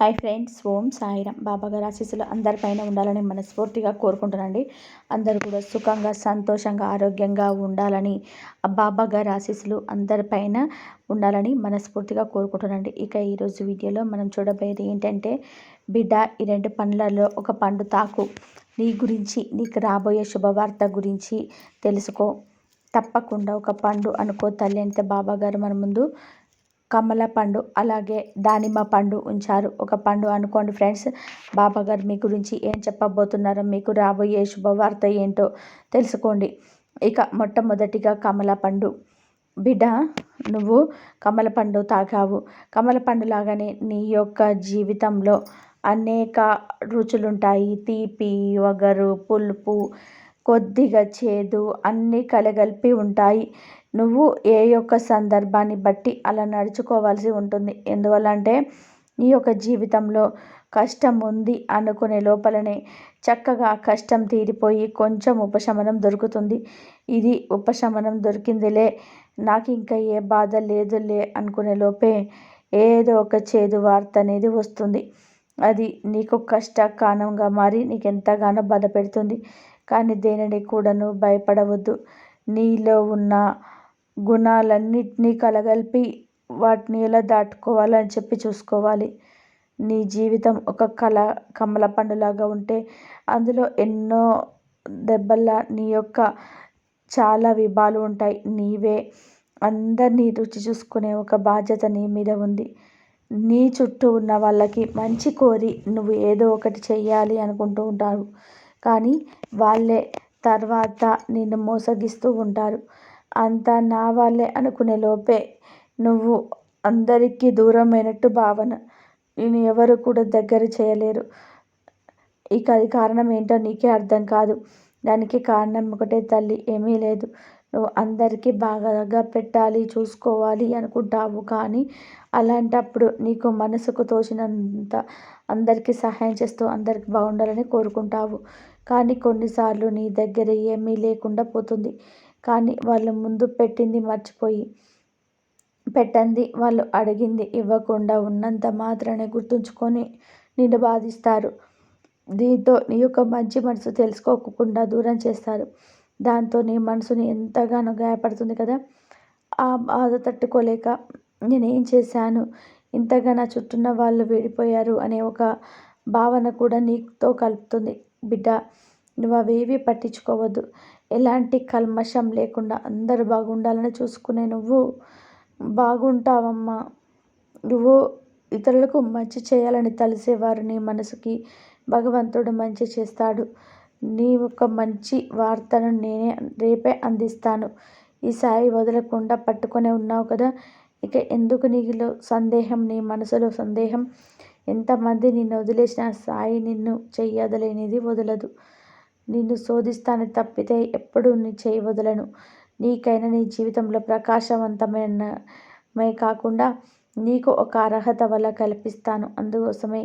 Hi friends ఓం సాయిరం బాబాగారి ఆశీస్సులు అందరిపైన ఉండాలని మనస్ఫూర్తిగా కోరుకుంటున్నాండి అందరూ కూడా సుఖంగా సంతోషంగా ఆరోగ్యంగా ఉండాలని బాబాగారి ఆశీస్సులు అందరిపైన ఉండాలని మనస్ఫూర్తిగా కోరుకుంటున్నాండి ఇక ఈరోజు వీడియోలో మనం చూడబోయేది ఏంటంటే బిడ్డ ఈ రెండు పండ్లలో ఒక పండు తాకు. నీ గురించి నీకు రాబోయే శుభవార్త గురించి తెలుసుకో. తప్పకుండా ఒక పండు అనుకో తల్లి అంటే బాబాగారు మన ముందు కమల పండు అలాగే దానిమ్మ పండు ఉంచారు. ఒక పండు అనుకోండి ఫ్రెండ్స్ బాబాగారు మీ గురించి ఏం చెప్పబోతున్నారో మీకు రాబోయే శుభవార్త ఏంటో తెలుసుకోండి. ఇక మొట్టమొదటిగా కమల పండు. బిడ్డ నువ్వు కమల పండు తాగావు. కమల పండు లాగానే నీ యొక్క జీవితంలో అనేక రుచులుంటాయి. తీపి వగరు పులుపు కొద్దిగా చేదు అన్నీ కలగలిపి ఉంటాయి. నువ్వు ఏ యొక్క సందర్భాన్ని బట్టి అలా నడుచుకోవాల్సి ఉంటుంది. ఎందువల్లంటే నీ యొక్క జీవితంలో కష్టం ఉంది అనుకునే లోపలనే చక్కగా కష్టం తీరిపోయి కొంచెం ఉపశమనం దొరుకుతుంది. ఇది ఉపశమనం దొరికిందిలే నాకు ఇంకా ఏ బాధ లేదులే అనుకునే లోపే ఏదో ఒక చేదు వార్త అనేది వస్తుంది. అది నీకు కష్టకాలంగా మారి నీకు ఎంతగానో బాధ పెడుతుంది. కానీ దేనిని కూడాను భయపడవద్దు. నీలో ఉన్న గుణాలన్నిటినీ కలగలిపి వాటిని ఎలా దాటుకోవాలని చెప్పి చూసుకోవాలి. నీ జీవితం ఒక కళ కమల పండులాగా ఉంటే అందులో ఎన్నో దెబ్బల నీ యొక్క చాలా విభాలు ఉంటాయి. నీవే అందరినీ రుచి చూసుకునే ఒక బాధ్యత నీ మీద ఉంది. నీ చుట్టూ ఉన్న వాళ్ళకి మంచి కోరి నువ్వు ఏదో ఒకటి చెయ్యాలి అనుకుంటూ ఉంటారు. కానీ వాళ్ళే తర్వాత నిన్ను మోసగిస్తూ ఉంటారు. అంతా నా వాళ్ళే అనుకునే లోపే. నువ్వు అందరికీ దూరమైనట్టు భావన. నేను ఎవరు కూడా దగ్గర చేయలేరు. ఇక అది కారణం ఏంటో నీకే అర్థం కాదు. దానికి కారణం ఒకటే తల్లి. ఏమీ లేదు. నువ్వు అందరికీ బాగా పెట్టాలి చూసుకోవాలి అనుకుంటావు కానీ అలాంటప్పుడు నీకు మనసుకు తోచినంత అందరికీ సహాయం చేస్తూ అందరికి బాగుండాలని కోరుకుంటావు. కానీ కొన్నిసార్లు నీ దగ్గర ఏమీ లేకుండా పోతుంది. కానీ వాళ్ళు ముందు పెట్టింది మర్చిపోయి పెట్టంది వాళ్ళు అడిగింది ఇవ్వకుండా ఉన్నంత మాత్రమే గుర్తుంచుకొని నిన్ను బాధిస్తారు. దీంతో నీ యొక్క మంచి మనసు తెలుసుకోకుండా దూరం చేస్తారు. దాంతో నీ మనసుని ఎంతగానో గాయపడుతుంది కదా. ఆ బాధ తట్టుకోలేక నేనేం చేశాను? ఇంతగా నా చుట్టూన్న వాళ్ళు విడిపోయారు అనే ఒక భావన కూడా నీతో కలుపుతుంది. బిడ్డ నువ్వు అవేవి పట్టించుకోవద్దు. ఎలాంటి కల్మషం లేకుండా అందరు బాగుండాలని చూసుకునే నువ్వు బాగుంటావమ్మా. నువ్వు ఇతరులకు మంచి చేయాలని తలిసేవారు నీ మనసుకి భగవంతుడు మంచి చేస్తాడు. నీ ఒక మంచి వార్తను నేనే రేపే అందిస్తాను. ఈ సాయి వదలకుండా పట్టుకొని ఉన్నావు కదా. ఇక ఎందుకు నీలో సందేహం నీ మనసులో సందేహం? ఎంతమంది నిన్ను వదిలేసిన సాయి నిన్ను చెయ్యదలేనిది వదలదు. నిన్ను శోధిస్తాను తప్పితే ఎప్పుడు నీ చేయి వదలను. నీకైనా నీ జీవితంలో ప్రకాశవంతమైనమే కాకుండా నీకు ఒక అర్హత వల్ల కల్పిస్తాను. అందుకోసమే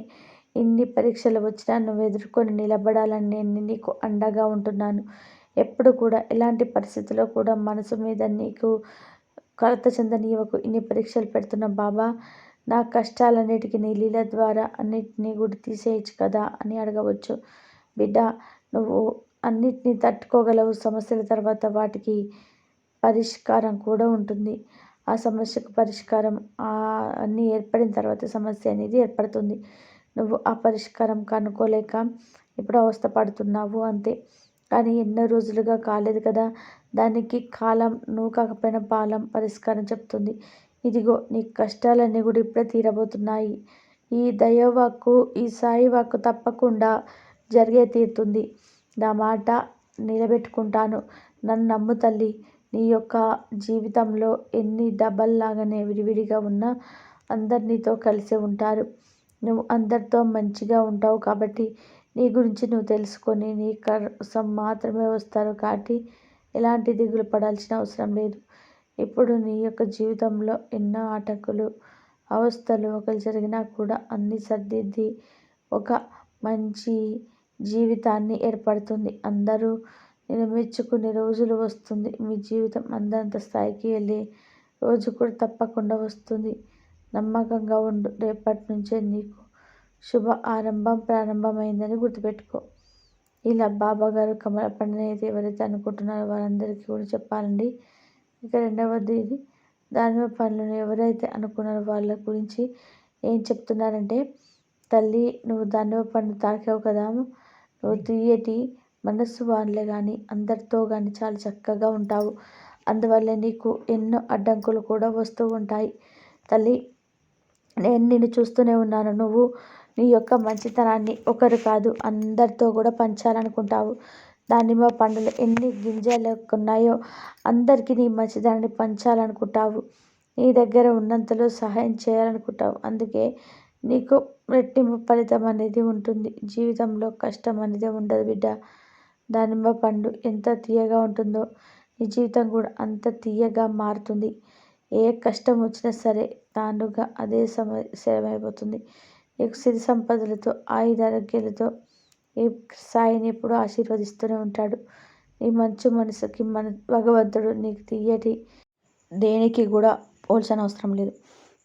ఇన్ని పరీక్షలు వచ్చినా నువ్వు ఎదుర్కొని నిలబడాలని నేను నీకు అండగా ఉంటున్నాను. ఎప్పుడు కూడా ఎలాంటి పరిస్థితుల్లో కూడా మనసు మీద నీకు కొరత చెందనీయవకు ఇన్ని పరీక్షలు పెడుతున్న బాబా నా కష్టాలన్నిటికీ నీ లీల ద్వారా అన్నిటినీ కూడా తీసేయచ్చు కదా అని అడగవచ్చు. బిడ్డ నువ్వు అన్నిటినీ తట్టుకోగలవు. సమస్యల తర్వాత వాటికి పరిష్కారం కూడా ఉంటుంది. ఆ సమస్యకు పరిష్కారం అన్నీ ఏర్పడిన తర్వాత సమస్య అనేది ఏర్పడుతుంది. నువ్వు ఆ పరిష్కారం కనుక్కోలేక ఇప్పుడు అవస్థ పడుతున్నావు అంతే. కానీ ఎన్నో రోజులుగా కాలేదు కదా. దానికి కాలం నువ్వు కాకపోయినా పాలం పరిష్కారం చెప్తుంది. ఇదిగో నీ కష్టాలన్నీ కూడా ఇప్పుడే తీరబోతున్నాయి. ఈ దైవవాక్కు ఈ సాయి వాక్కు తప్పకుండా జరిగే తీరుతుంది. నా మాట నిలబెట్టుకుంటాను. నన్ను నమ్ము తల్లి. నీ యొక్క జీవితంలో ఎన్ని డబ్బల్లాగానే విడివిడిగా ఉన్నా అందరు నీతో కలిసి ఉంటారు. నువ్వు అందరితో మంచిగా ఉంటావు కాబట్టి నీ గురించి నువ్వు తెలుసుకొని నీ కోసం మాత్రమే వస్తారు కాబట్టి ఎలాంటి దిగులు పడాల్సిన అవసరం లేదు. ఇప్పుడు నీ యొక్క జీవితంలో ఎన్నో ఆటంకులు అవస్థలు ఒకరు జరిగినా కూడా అన్ని సర్దిద్ది ఒక మంచి జీవితాన్ని ఏర్పడుతుంది. అందరూ నేను మెచ్చుకునే రోజులు వస్తుంది. మీ జీవితం అందంత స్థాయికి వెళ్ళే రోజు కూడా తప్పకుండా వస్తుంది. నమ్మకంగా ఉండు. రేపటి నుంచే నీకు శుభ ఆరంభం ప్రారంభమైందని గుర్తుపెట్టుకో. ఇలా బాబా గారు కమల పండుగ ఎవరైతే అనుకుంటున్నారో వారందరికీ కూడా చెప్పాలండి. ఇక రెండవది ఇది దానిమ్మ పండ్లను ఎవరైతే అనుకున్నారో వాళ్ళ గురించి ఏం చెప్తున్నారంటే తల్లి నువ్వు దానిమ్మ పండు తాకావు కదా నువ్వు తీయటి మనస్సు వాళ్ళే కానీ అందరితో కానీ చాలా చక్కగా ఉంటావు. అందువల్ల నీకు ఎన్నో అడ్డంకులు కూడా వస్తూ ఉంటాయి. తల్లి నేను నిన్ను చూస్తూనే ఉన్నాను. నువ్వు నీ యొక్క మంచితనాన్ని ఒకరు కాదు అందరితో కూడా పంచాలనుకుంటావు. దానిమ్మ పండులు ఎన్ని గింజలు ఉన్నాయో అందరికీ నీ మంచితనాన్ని పంచాలనుకుంటావు. నీ దగ్గర ఉన్నంతలో సహాయం చేయాలనుకుంటావు. అందుకే నీకు రెట్టింపు ఫలితం అనేది ఉంటుంది. జీవితంలో కష్టం అనేది ఉండదు బిడ్డ. దానిమ్మ పండు ఎంత తీయగా ఉంటుందో నీ జీవితం కూడా అంత తీయగా మారుతుంది. ఏ కష్టం వచ్చినా సరే తానుగా అదే సమయ సేవైపోతుంది నీకు సిరి సంపదలతో ఆయుధారోగ్యాలతో ఈ సాయిని ఎప్పుడూ ఆశీర్వదిస్తూనే ఉంటాడు. నీ మంచు మనసుకి మన భగవంతుడు నీకు తీయటి దేనికి కూడా పోల్చని అవసరం లేదు.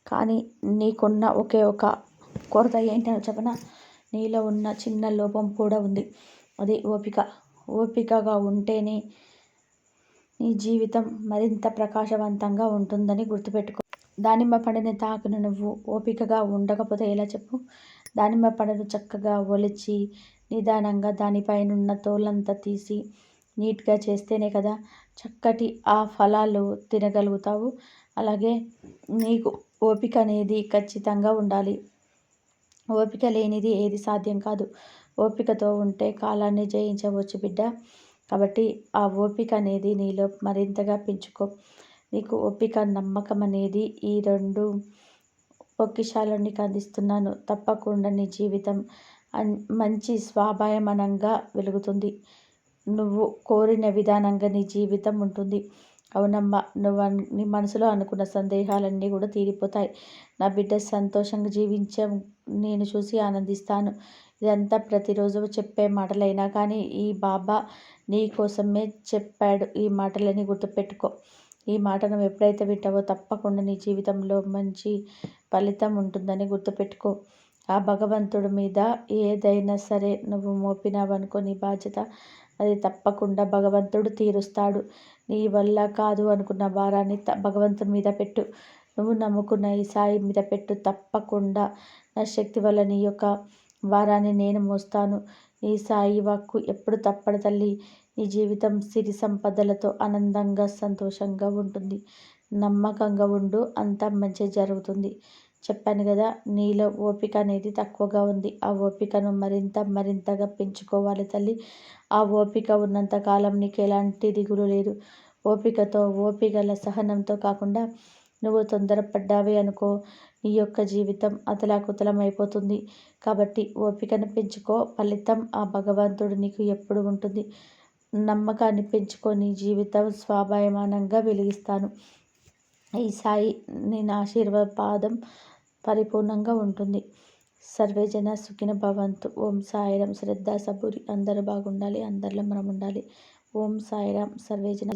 కానీ నీకున్న ఒకే ఒక కొరత ఏంటో చెప్పన? నీలో ఉన్న చిన్న లోపం కూడా ఉంది. అది ఓపిక. ఓపికగా ఉంటేనే నీ జీవితం మరింత ప్రకాశవంతంగా ఉంటుందని గుర్తుపెట్టుకో. దానిమ్మ పండుని తాకును నువ్వు ఓపికగా ఉండకపోతే ఎలా చెప్పు? దానిమ్మ పండును చక్కగా ఒలిచి నిదానంగా దానిపైనున్న తోలంతా తీసి నీట్గా చేస్తేనే కదా చక్కటి ఆ ఫలాలు తినగలుగుతావు. అలాగే నీకు ఓపిక అనేది ఖచ్చితంగా ఉండాలి. ఓపిక లేనిది ఏది సాధ్యం కాదు. ఓపికతో ఉంటే కాలాన్ని జయించవచ్చు బిడ్డ. కాబట్టి ఆ ఓపిక అనేది నీలో మరింతగా పెంచుకో. నీకు ఓపిక నమ్మకం అనేది ఈ రెండు పొక్కిశాలను నీకు అందిస్తున్నాను. తప్పకుండా నీ జీవితం మంచి స్వాభాయమనంగా వెలుగుతుంది. నువ్వు కోరిన విధానంగా నీ జీవితం ఉంటుంది. అవునమ్మా నువ్వు నీ మనసులో అనుకున్న సందేహాలన్నీ కూడా తీరిపోతాయి. నా బిడ్డ సంతోషంగా జీవించే నేను చూసి ఆనందిస్తాను. ఇదంతా ప్రతిరోజు చెప్పే మాటలైనా కానీ ఈ బాబా నీ కోసమే చెప్పాడు. ఈ మాటలని గుర్తుపెట్టుకో. ఈ మాటను ఎప్పుడైతే వింటావో తప్పకుండా నీ జీవితంలో మంచి ఫలితం ఉంటుందని గుర్తుపెట్టుకో. ఆ భగవంతుడి మీద ఏదైనా సరే నువ్వు మోపినావనుకో నీ బాధ్యత. అది తప్పకుండా భగవంతుడు తీరుస్తాడు. నీ వల్ల కాదు అనుకున్న భారాన్ని భగవంతుడి మీద పెట్టు. నువ్వు నమ్ముకున్న ఈ సాయి మీద పెట్టు తప్పకుండా. నా శక్తి వల్ల నీ యొక్క వారాన్ని నేను మోస్తాను. ఈ సాయి వాక్కు ఎప్పుడు తప్పడు తల్లి. నీ జీవితం సిరి సంపదలతో ఆనందంగా సంతోషంగా ఉంటుంది. నమ్మకంగా ఉండు అంతా మంచి జరుగుతుంది. చెప్పాను కదా నీలో ఓపిక అనేది తక్కువగా ఉంది. ఆ ఓపికను మరింత మరింతగా పెంచుకోవాలి తల్లి. ఆ ఓపిక ఉన్నంత కాలం నీకు ఎలాంటి దిగులు లేదు. ఓపికతో ఓపికల సహనంతో కాకుండా నువ్వు తొందరపడ్డావే అనుకో నీ యొక్క జీవితం అతలాకుతలం అయిపోతుంది కాబట్టి ఓపికను పెంచుకో. ఫలితం ఆ భగవంతుడు నీకు ఎప్పుడు ఉంటుంది. నమ్మకాన్ని పెంచుకొని జీవితం స్వాభాయమానంగా వెలిగిస్తాను. ఈ సాయి నేను ఆశీర్వాదం పరిపూర్ణంగా ఉంటుంది. సర్వేజన సుఖిన భవంతు. ఓం సాయిరాం. శ్రద్ధ సబూరి. అందరూ బాగుండాలి. అందరిలో మనం ఉండాలి ఓం సాయిరాం. సర్వేజన